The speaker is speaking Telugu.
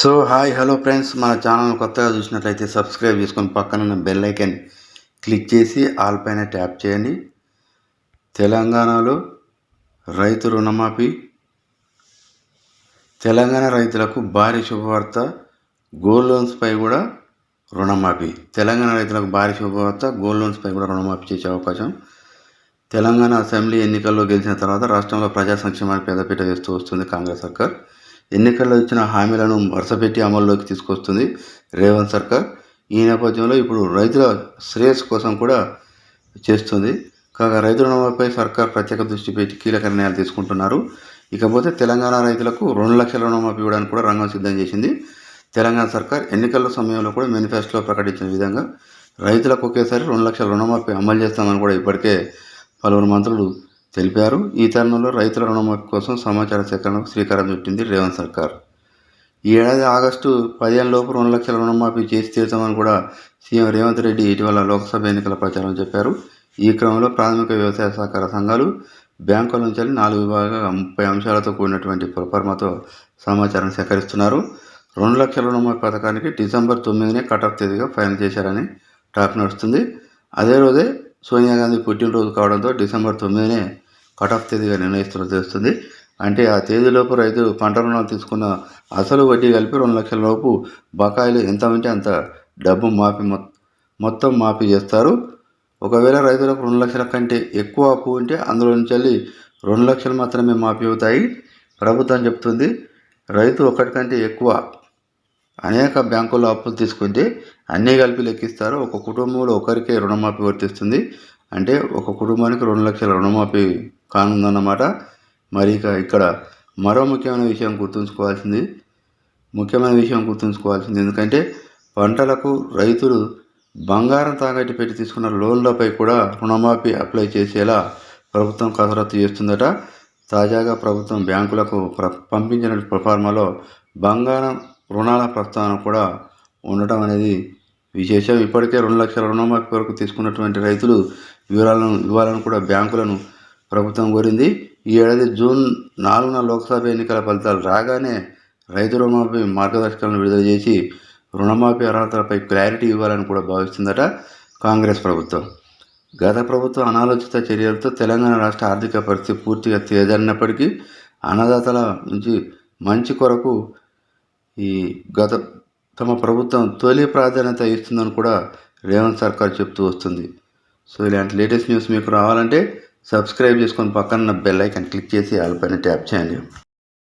So hi hello friends. మన ఛానల్ కొత్తగా చూసినట్లయితే సబ్స్క్రైబ్ చేసుకొని పక్కన ఉన్న బెల్ ఐకన్ క్లిక్ చేసి ఆల్ పైన ట్యాప్ చేయండి. తెలంగాణలో రైతు రుణమాఫీ తెలంగాణ రైతులకు భారీ శుభవార్త గోల్డ్ లోన్స్పై కూడా రుణమాఫీ. తెలంగాణ రైతులకు భారీ శుభవార్త గోల్డ్ లోన్స్పై కూడా రుణమాఫీ చేసే అవకాశం. తెలంగాణ అసెంబ్లీ ఎన్నికల్లో గెలిచిన తర్వాత రాష్ట్రంలో ప్రజా సంక్షేమానికి పెద్దపీట వేస్తూ వస్తుంది కాంగ్రెస్ సర్కార్. ఎన్నికల్లో ఇచ్చిన హామీలను వరుసపెట్టి అమల్లోకి తీసుకొస్తుంది రేవంత్ సర్కార్. ఈ నేపథ్యంలో ఇప్పుడు రైతుల శ్రేయస్సు కోసం కూడా చేస్తుంది. కాగా రైతు రుణమాపై సర్కార్ ప్రత్యేక దృష్టి పెట్టి కీలక నిర్ణయాలు తీసుకుంటున్నారు. ఇకపోతే తెలంగాణ రైతులకు రెండు లక్షల రుణమాఫీ ఇవ్వడానికి కూడా రంగం సిద్ధం చేసింది. తెలంగాణ సర్కార్ ఎన్నికల సమయంలో కూడా మేనిఫెస్టోలో ప్రకటించిన విధంగా రైతులకు ఒకేసారి రెండు లక్షల రుణమాఫీ అమలు చేస్తామని కూడా ఇప్పటికే పలువురు మంత్రులు తెలిపారు. ఈ తరుణంలో రైతుల రుణమాఫీ కోసం సమాచార సేకరణకు శ్రీకారం చుట్టింది రేవంత్ సర్కార్. ఈ ఏడాది ఆగస్టు పదిహేను లోపు రెండు లక్షల రుణమాఫీ చేసి తీరుతామని కూడా సీఎం రేవంత్ రెడ్డి ఇటీవల లోక్సభ ఎన్నికల ప్రచారం చెప్పారు. ఈ క్రమంలో ప్రాథమిక వ్యవసాయ సహకార సంఘాలు బ్యాంకుల నుంచి నాలుగు విభాగాలుగా ముప్పై అంశాలతో కూడినటువంటి ప్రొఫర్మాతో సమాచారం సేకరిస్తున్నారు. రెండు లక్షల రుణమాఫీ పథకానికి డిసెంబర్ తొమ్మిదినే కటాఫ్ తేదీగా ఫైనల్ చేశారని టాక్ నడుస్తుంది. అదే రోజే సోనియా గాంధీ పుట్టినరోజు కావడంతో డిసెంబర్ తొమ్మిదినే కటాఫ్ తేదీగా నిర్ణయిస్తున్నట్టు తెలుస్తుంది. అంటే ఆ తేదీలోపు రైతు పంట రుణాలు తీసుకున్న అసలు వడ్డీ కలిపి రెండు లక్షల లోపు బకాయిలు ఎంత ఉంటే అంత డబ్బు మాఫీ మొత్తం మాఫీ చేస్తారు. ఒకవేళ రైతులకు రెండు లక్షల కంటే ఎక్కువ అప్పు ఉంటే అందులో నుంచి వెళ్ళి రెండు లక్షలు మాత్రమే మాఫీ అవుతాయి. ప్రభుత్వం చెప్తుంది రైతు ఒకటి కంటే ఎక్కువ అనేక బ్యాంకుల్లో అప్పులు తీసుకుంటే అన్నీ కలిపి లెక్కిస్తారు. ఒక కుటుంబంలో ఒకరికే రుణమాఫీ వర్తిస్తుంది. అంటే ఒక కుటుంబానికి రెండు లక్షల రుణమాఫీ కానుందన్నమాట. మరి ఇక ఇక్కడ మరో ముఖ్యమైన విషయం గుర్తుంచుకోవాల్సింది. ముఖ్యమైన విషయం గుర్తుంచుకోవాల్సింది ఎందుకంటే పంటలకు రైతులు బంగారం తాకట్టు పెట్టి తీసుకున్న లోన్లపై కూడా రుణమాఫీ అప్లై చేసేలా ప్రభుత్వం కసరత్తు చేస్తుందట. తాజాగా ప్రభుత్వం బ్యాంకులకు పంపించిన ప్రఫార్మాలో బంగారం రుణాల ప్రస్తావన కూడా ఉండటం అనేది విశేషం. ఇప్పటికే రెండు లక్షల రుణమాఫీ వరకు తీసుకున్నటువంటి రైతులు వివరాలను ఇవ్వాలని కూడా బ్యాంకులను ప్రభుత్వం కోరింది. ఈ ఏడాది జూన్ నాలుగున లోక్సభ ఎన్నికల ఫలితాలు రాగానే రైతు రుణమాఫీ మార్గదర్శకాలను విడుదల చేసి రుణమాఫీ అర్హతలపై క్లారిటీ ఇవ్వాలని కూడా భావిస్తుందట కాంగ్రెస్ ప్రభుత్వం. గత ప్రభుత్వం అనాలోచిత చర్యలతో తెలంగాణ రాష్ట్ర ఆర్థిక పరిస్థితి పూర్తిగా తేదన్నప్పటికీ అన్నదాతల నుంచి మంచి కొరకు ఈ గత తమ ప్రభుత్వం తొలి ప్రాధాన్యత ఇస్తుందని కూడా రేవంత్ సర్కార్ చెప్తూ వస్తుంది. సో ఇలాంటి లేటెస్ట్ న్యూస్ మీకు రావాలంటే సబ్స్క్రైబ్ చేసుకొని పక్కన బెల్ ఐకాన్ క్లిక్ చేసి వాళ్ళపైన ట్యాప్ చేయండి.